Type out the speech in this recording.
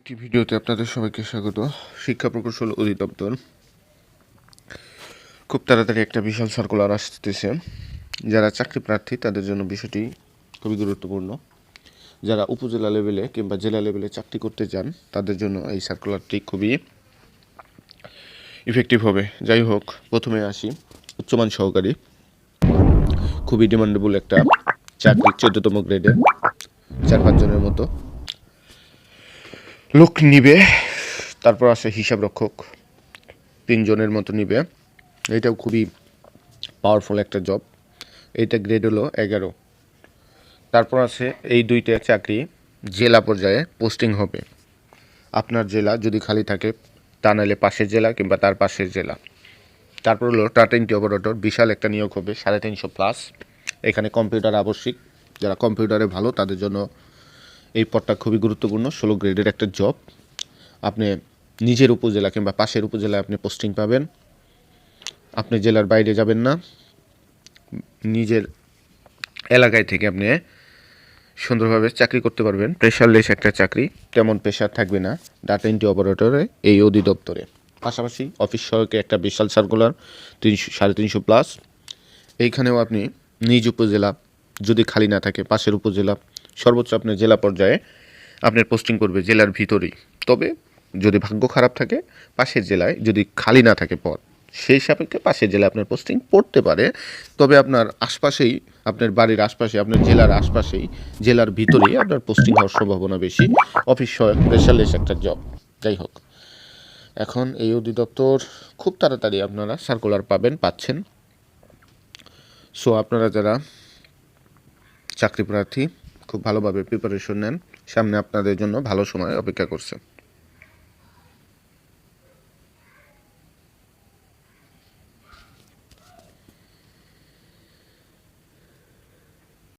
একটি ভিডিওতে আপনাদের সবাইকে স্বাগত। শিক্ষা প্রকৌশল অধিদপ্তর। খুব তাড়াতাড়ি একটা বিশাল সার্কুলার আসতেছে। যারা চাকরি প্রার্থী, তাদের জন্য বিষয়টি খুবই গুরুত্বপূর্ণ। যারা উপজেলা লেভেলে কিংবা জেলা লেভেলে চাকরি করতে চান, তাদের জন্য এই সার্কুলারটি খুবই ইফেক্টিভ হবে। যাই হোক, প্রথমে আসি। উচ্চমান সহকারী। খুবই ডিমান্ডেবল একটা চাকরি, চোদ্দতম গ্রেডে চার পাঁচজনের মতো। লোক নিবে, তারপর আসে হিসাব রক্ষক তিনজনের মতো নিবে। এটাও খুবই পাওয়ারফুল একটা জব এইটা গ্রেড হলো এগারো। তারপর আছে এই দুইটা চাকরি জেলা পর্যায়ে পোস্টিং হবে। আপনার জেলা যদি খালি থাকে, তা নাহলে পাশের জেলা কিংবা তার পাশের জেলা। তারপর হলো টাটা ইন্টি অপারেটর বিশাল একটা নিয়োগ হবে, সাড়ে তিনশো প্লাস এখানে কম্পিউটার আবশ্যিক। যারা কম্পিউটারে ভালো, তাদের জন্য এই পদটা খুবই গুরুত্বপূর্ণ, ষোলো গ্রেডের একটা জব আপনি নিজের উপজেলা কিংবা পাশের উপজেলায় আপনি পোস্টিং পাবেন। আপনি জেলার বাইরে যাবেন না। নিজের এলাকায় থেকে আপনি সুন্দরভাবে চাকরি করতে পারবেন। প্রেশারলেস একটা চাকরি, তেমন প্রেশার থাকবে না। ডাটা এন্ট্রি অপারেটরে এই অধিদপ্তরে। পাশাপাশি অফিস সড়কে একটা বিশাল সার্কুলার তিনশো সাড়ে তিনশো প্লাস এইখানেও আপনি নিজ উপজেলা, যদি খালি না থাকে, পাশের উপজেলা সর্বোচ্চ আপনার জেলা পর্যায়ে আপনার পোস্টিং করবে জেলার ভিতরেই। তবে যদি ভাগ্য খারাপ থাকে, পাশের জেলায় যদি খালি না থাকে পদ সেই সাপেক্ষে পাশের জেলায় আপনার পোস্টিং পড়তে পারে। তবে আপনার আশপাশেই, আপনার বাড়ির আশপাশে, আপনার জেলার আশপাশেই, জেলার ভিতরেই আপনার পোস্টিং হওয়ার সম্ভাবনা বেশি। অফিস স্পেশালিস্ট একটা জব যাই হোক, এখন এই অধিদপ্তর খুব তাড়াতাড়ি আপনারা সার্কুলার পাবেন, পাচ্ছেন। সো আপনারা যারা চাকরি প্রার্থী খুব ভালোভাবে প্রিপারেশন নেন। সামনে আপনাদের জন্য ভালো সময় অপেক্ষা করছে।